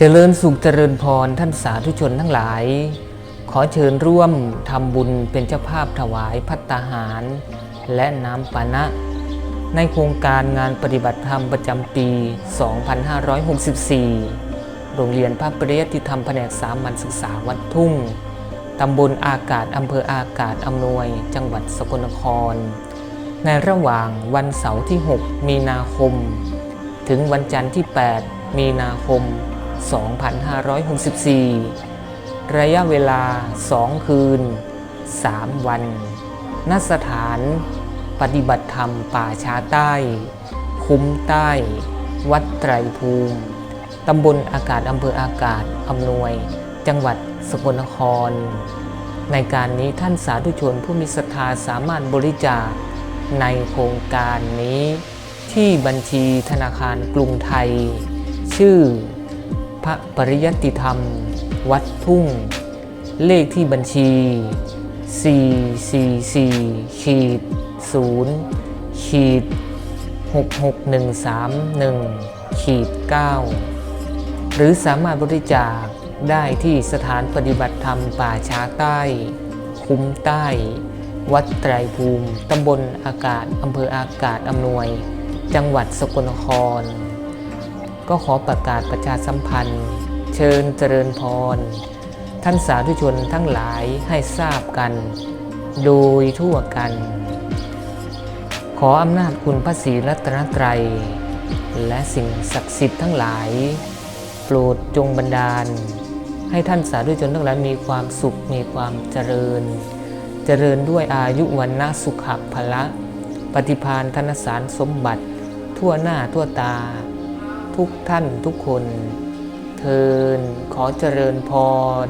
เจริญสุขเจริญพรท่านสาธุชนทั้งหลาย ขอเชิญร่วมทำบุญเป็นเจ้าภาพถวายพัตตาหาร และน้ำปานะ ในโครงการงานปฏิบัติธรรมประจำปี 2564 โรงเรียนพระปริยติธรรมแผนกสามัญศึกษาวัดทุ่ง ตำบลอากาศอำเภออากาศอำนวย จังหวัดสกลนคร ในระหว่างวันเสาร์ที่ 6 มีนาคม ถึงวันจันทร์ที่ 8 มีนาคม 2564 ระยะเวลา 2 คืน 3 วัน ณ สถานปฏิบัติธรรมป่าช้าใต้ คุ้มใต้ วัดไตรภูมิ ตำบลอากาศอำเภออากาศอำนวย จังหวัดสกลนคร ในการนี้ท่านสาธุชนผู้มีศรัทธาสามารถบริจาคในโครงการนี้ที่บัญชีธนาคารกรุงไทย ชื่อ พระปริยัติธรรม วัดทุ่ง เลขที่บัญชี 444ขีด0ขีด66131ขีด9หรือสามารถบริจาคได้ที่สถานปฏิบัติธรรมป่าช้าใต้ คุ้มใต้ วัดไตรภูมิ ตำบลอากาศ อำเภออากาศอำนวย จังหวัดสกลนคร ก็ขอประกาศประชาสัมพันธ์ เชิญเจริญพร ท่านสาธุชนทั้งหลายให้ทราบกัน โดยทั่วกัน ขออำนาจคุณพระศรีรัตนตรัย และสิ่งศักดิ์สิทธิ์ทั้งหลาย โปรดจงบันดาล ให้ท่านสาธุชนทั้งหลายมีความสุขมีความเจริญ เจริญด้วยอายุวันนะสุขภละ ปฏิพานธนสารสมบัติ ทั่วหน้าทั่วตา ทุกท่านทุกคน เทินขอเจริญพร